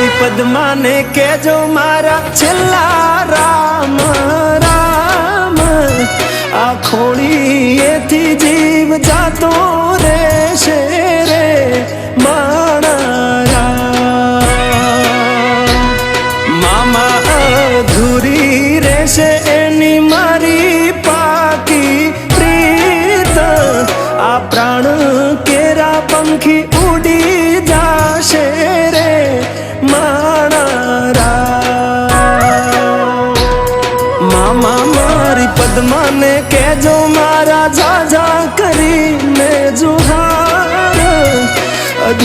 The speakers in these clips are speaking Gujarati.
મારી પદ્માને કેજો મારા છેલ્લા રામ રામ. આ ખોળીએથી જીવ જાતો રહેશે રે મામા અધૂરી રહેશે એની મારી પાકી પ્રીત. આ પ્રાણ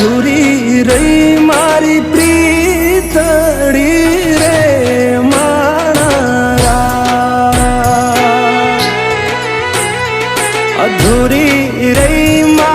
અધૂરી રહી મારી પ્રીતડી રે મારા. અધૂરી રહી મારી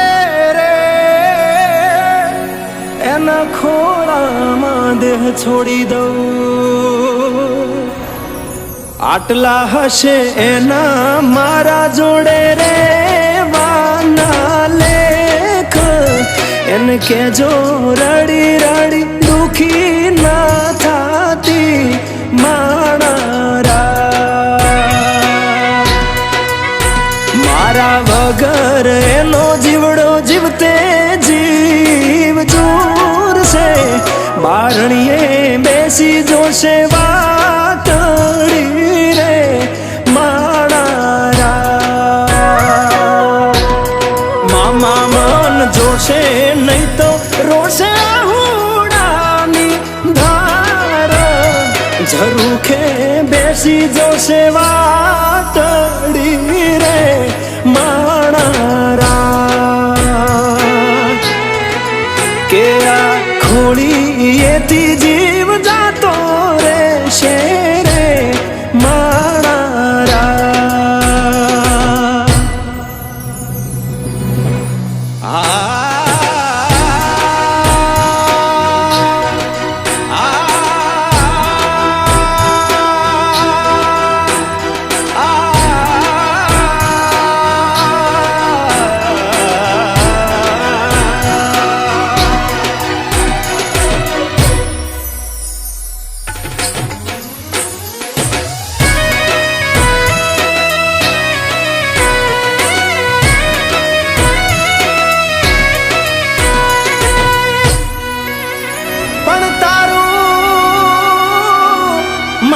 એના ખોળામાં દેહ છોડી દઉં. આટલા હશે એના મારા જોડે રે લેખ. એને કેજો રડી રડી, દુખી ના થાતી મારા વગર એનો જીવડો જીવતે બારણીએ બેસી જોશે વાતડી રે જોશે નહીં તો રોશે હુડાની ધાર. ઝરૂખે બેસી જોશે વાતડી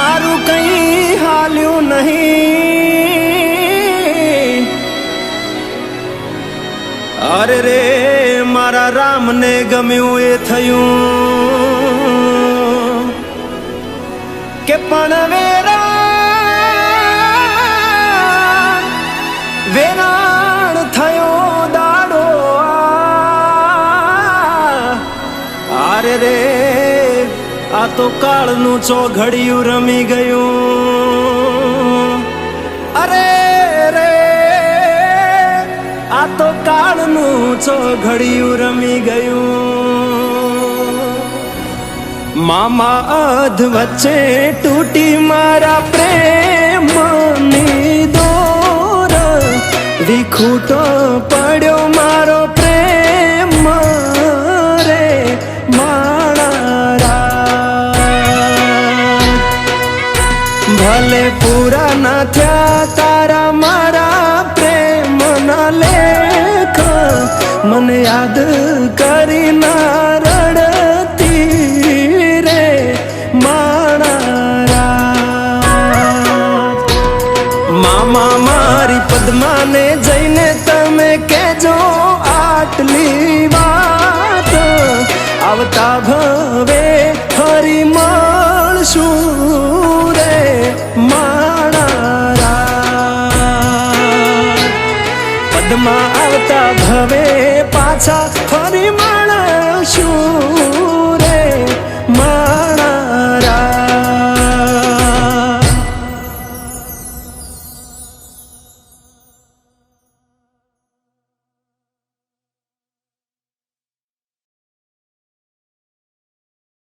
મારું કઈ હાલ્યું નહીં. અરે રે મારા રામને ગમ્યું એ થયું. કે પણ વેરા તો કાળનું ચોઘડિયું રમી ગયું. અરે રે, આ તો કાળનું ચોઘડિયું રમી ગયું. મામા અધ વચ્ચે તૂટી મારા પ્રેમની દોર. વિખૂટો પડ્યો મારો ભલે પૂરા ના થયા તારા મારા પ્રેમ ના લેખ મને યાદ કરી ના પદ્મા આવતા ભવે પાછા